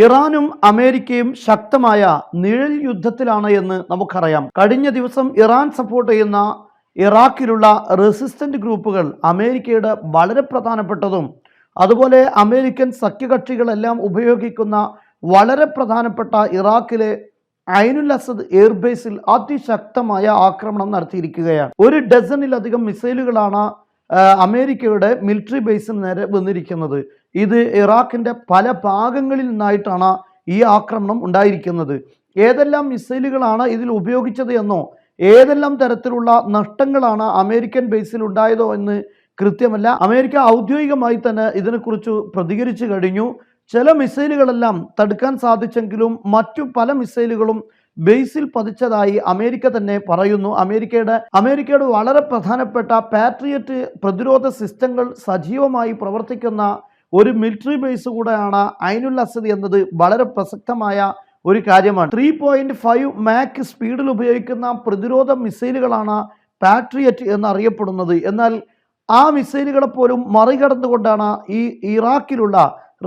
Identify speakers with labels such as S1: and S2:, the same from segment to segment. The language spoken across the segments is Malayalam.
S1: ഇറാനും അമേരിക്കയും ശക്തമായ നിഴൽ യുദ്ധത്തിലാണ് എന്ന് നമുക്കറിയാം. കഴിഞ്ഞ ദിവസം ഇറാൻ സപ്പോർട്ട് ചെയ്യുന്ന ഇറാഖിലുള്ള റെസിസ്റ്റന്റ് ഗ്രൂപ്പുകൾ അമേരിക്കയുടെ വളരെ പ്രധാനപ്പെട്ടതും അതുപോലെ അമേരിക്കൻ സഖ്യകക്ഷികളെല്ലാം ഉപയോഗിക്കുന്ന വളരെ പ്രധാനപ്പെട്ട ഇറാഖിലെ ഐനുൽ അസദ് എയർബേസിൽ അതിശക്തമായ ആക്രമണം നടത്തിയിരിക്കുകയാണ്. ഒരു ഡസനിലധികം മിസൈലുകളാണ് അമേരിക്കയുടെ മിലിറ്ററി ബേസിന് നേരെ വന്നിരിക്കുന്നത്. ഇത് ഇറാഖിന്റെ പല ഭാഗങ്ങളിൽ നിന്നായിട്ടാണ് ഈ ആക്രമണം ഉണ്ടായിരിക്കുന്നത്. ഏതെല്ലാം മിസൈലുകളാണ് ഇതിൽ ഉപയോഗിച്ചത് എന്നോ ഏതെല്ലാം തരത്തിലുള്ള നഷ്ടങ്ങളാണ് അമേരിക്കൻ ബേസിൽ ഉണ്ടായതോ എന്ന് കൃത്യമല്ല. അമേരിക്ക ഔദ്യോഗികമായി തന്നെ ഇതിനെക്കുറിച്ച് പ്രതികരിച്ചു കഴിഞ്ഞു. ചില മിസൈലുകളെല്ലാം തടുക്കാൻ സാധിച്ചെങ്കിലും മറ്റു പല മിസൈലുകളും ബേസിൽ പതിച്ചതായി അമേരിക്ക തന്നെ പറയുന്നു. അമേരിക്കയുടെ അമേരിക്കയുടെ വളരെ പ്രധാനപ്പെട്ട പാട്രിയറ്റ് പ്രതിരോധ സിസ്റ്റങ്ങൾ സജീവമായി പ്രവർത്തിക്കുന്ന ഒരു മിലിറ്ററി ബേസ് കൂടെയാണ് ഐനുൽ അസദ് എന്നത് വളരെ പ്രസക്തമായ ഒരു കാര്യമാണ്. ത്രീ പോയിന്റ് ഫൈവ് മാക് സ്പീഡിൽ ഉപയോഗിക്കുന്ന പ്രതിരോധ മിസൈലുകളാണ് പാട്രിയറ്റ് എന്നറിയപ്പെടുന്നത്. എന്നാൽ ആ മിസൈലുകളെ പോലും മറികടന്നുകൊണ്ടാണ് ഈ ഇറാഖിലുള്ള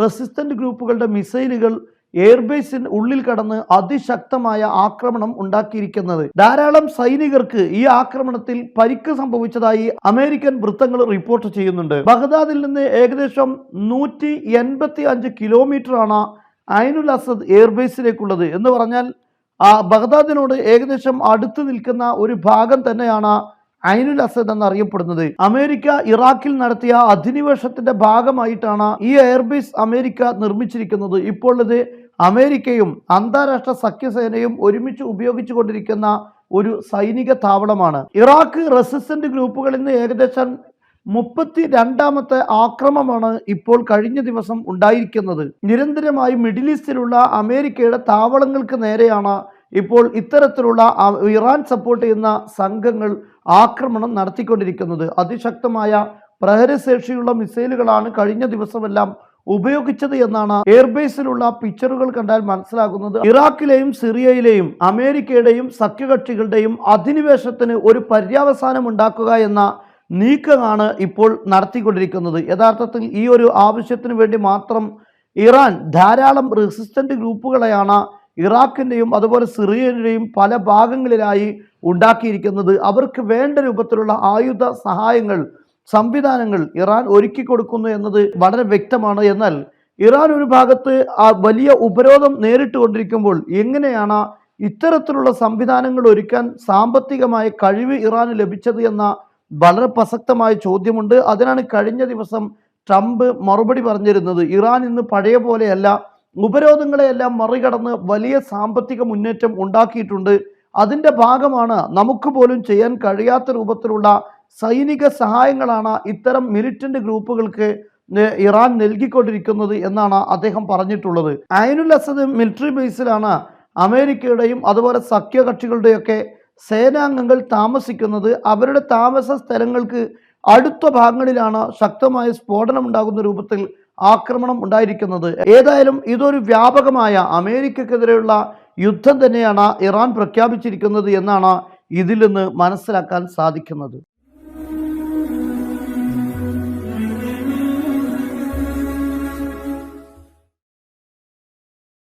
S1: റെസിസ്റ്റന്റ് ഗ്രൂപ്പുകളുടെ മിസൈലുകൾ എയർബേസിന് ഉള്ളിൽ കടന്ന് അതിശക്തമായ ആക്രമണം ഉണ്ടാക്കിയിരിക്കുന്നത്. ധാരാളം സൈനികർക്ക് ഈ ആക്രമണത്തിൽ പരിക്ക് സംഭവിച്ചതായി അമേരിക്കൻ വൃത്തങ്ങൾ റിപ്പോർട്ട് ചെയ്യുന്നുണ്ട്. ബഗ്ദാദിൽ നിന്ന് ഏകദേശം നൂറ്റി എൺപത്തി അഞ്ച് കിലോമീറ്ററാണ് ഐനുൽ അസദ് എയർബേസിലേക്കുള്ളത് എന്ന് പറഞ്ഞാൽ ആ ബഗ്ദാദിനോട് ഏകദേശം അടുത്ത് നിൽക്കുന്ന ഒരു ഭാഗം തന്നെയാണ് ഐനുൽ അസദ് എന്നറിയപ്പെടുന്നത്. അമേരിക്ക ഇറാഖിൽ നടത്തിയ അധിനിവേശത്തിന്റെ ഭാഗമായിട്ടാണ് ഈ എയർബേസ് അമേരിക്ക നിർമ്മിച്ചിരിക്കുന്നത്. ഇപ്പോൾ ഇത് അമേരിക്കയും അന്താരാഷ്ട്ര സഖ്യസേനയും ഒരുമിച്ച് ഉപയോഗിച്ചു കൊണ്ടിരിക്കുന്ന ഒരു സൈനിക താവളമാണ്. ഇറാഖ് റെസിസ്റ്റന്റ് ഗ്രൂപ്പുകളിൽ നിന്ന് ഏകദേശം മുപ്പത്തി രണ്ടാമത്തെ ആക്രമമാണ് ഇപ്പോൾ കഴിഞ്ഞ ദിവസം ഉണ്ടായിരിക്കുന്നത്. നിരന്തരമായി മിഡിൽ ഈസ്റ്റിലുള്ള അമേരിക്കയുടെ താവളങ്ങൾക്ക് നേരെയാണ് ഇപ്പോൾ ഇത്തരത്തിലുള്ള ഇറാൻ സപ്പോർട്ട് ചെയ്യുന്ന സംഘങ്ങൾ ആക്രമണം നടത്തിക്കൊണ്ടിരിക്കുന്നത്. അതിശക്തമായ പ്രഹരശേഷിയുള്ള മിസൈലുകളാണ് കഴിഞ്ഞ ദിവസമെല്ലാം ഉപയോഗിച്ചത് എന്നാണ് എയർബേസിലുള്ള പിക്ചറുകൾ കണ്ടാൽ മനസ്സിലാകുന്നത്. ഇറാഖിലെയും സിറിയയിലെയും അമേരിക്കയുടെയും സഖ്യകക്ഷികളുടെയും അധിനിവേശത്തിന് ഒരു പര്യവസാനം ഉണ്ടാക്കുക എന്ന നീക്കമാണ് ഇപ്പോൾ നടത്തിക്കൊണ്ടിരിക്കുന്നത്. യഥാർത്ഥത്തിൽ ഈ ഒരു ആവശ്യത്തിന് വേണ്ടി മാത്രം ഇറാൻ ധാരാളം റെസിസ്റ്റന്റ് ഗ്രൂപ്പുകളെയാണ് ഇറാഖിന്റെയും അതുപോലെ സിറിയയുടെയും പല ഭാഗങ്ങളിലായി ഉണ്ടാക്കിയിരിക്കുന്നത്. അവർക്ക് വേണ്ട രൂപത്തിലുള്ള ആയുധ സഹായങ്ങൾ സംവിധാനങ്ങൾ ഇറാൻ ഒരുക്കി കൊടുക്കുന്നു എന്നത് വളരെ വ്യക്തമാണ്. എന്നാൽ ഇറാൻ ഒരു ഭാഗത്ത് ആ വലിയ ഉപരോധം നേരിട്ടുകൊണ്ടിരിക്കുമ്പോൾ എങ്ങനെയാണ് ഇത്തരത്തിലുള്ള സംവിധാനങ്ങൾ ഒരുക്കാൻ സാമ്പത്തികമായ കഴിവ് ഇറാന് ലഭിച്ചത് എന്ന വളരെ പ്രസക്തമായ ചോദ്യമുണ്ട്. അതിനാണ് കഴിഞ്ഞ ദിവസം ട്രംപ് മറുപടി പറഞ്ഞിരുന്നത്. ഇറാൻ ഇന്ന് പഴയ പോലെയല്ല ഉപരോധങ്ങളെയെല്ലാം മറികടന്ന് വലിയ സാമ്പത്തിക മുന്നേറ്റം ഉണ്ടാക്കിയിട്ടുണ്ട്. അതിന്റെ ഭാഗമാണ് നമുക്ക് പോലും ചെയ്യാൻ കഴിയാത്ത രൂപത്തിലുള്ള സൈനിക സഹായങ്ങളാണ് ഇത്തരം മിലിറ്റന്റ് ഗ്രൂപ്പുകൾക്ക് ഇറാൻ നൽകിക്കൊണ്ടിരിക്കുന്നത് എന്നാണ് അദ്ദേഹം പറഞ്ഞിട്ടുള്ളത്. ഐനുൽ അസദ് മിലിറ്ററി ബേസിലാണ് അമേരിക്കയുടെയും അതുപോലെ സഖ്യകക്ഷികളുടെയൊക്കെ സേനാംഗങ്ങൾ താമസിക്കുന്നത്. അവരുടെ താമസ സ്ഥലങ്ങൾക്ക് അടുത്ത ഭാഗങ്ങളിലാണ് ശക്തമായ സ്ഫോടനം ഉണ്ടാകുന്ന രൂപത്തിൽ ആക്രമണം ഉണ്ടായിരിക്കുന്നത്. ഏതായാലും ഇതൊരു വ്യാപകമായ അമേരിക്കക്കെതിരെയുള്ള യുദ്ധം തന്നെയാണ് ഇറാൻ പ്രഖ്യാപിച്ചിരിക്കുന്നത് എന്നാണ് ഇതിൽ നിന്ന് മനസ്സിലാക്കാൻ സാധിക്കുന്നത്.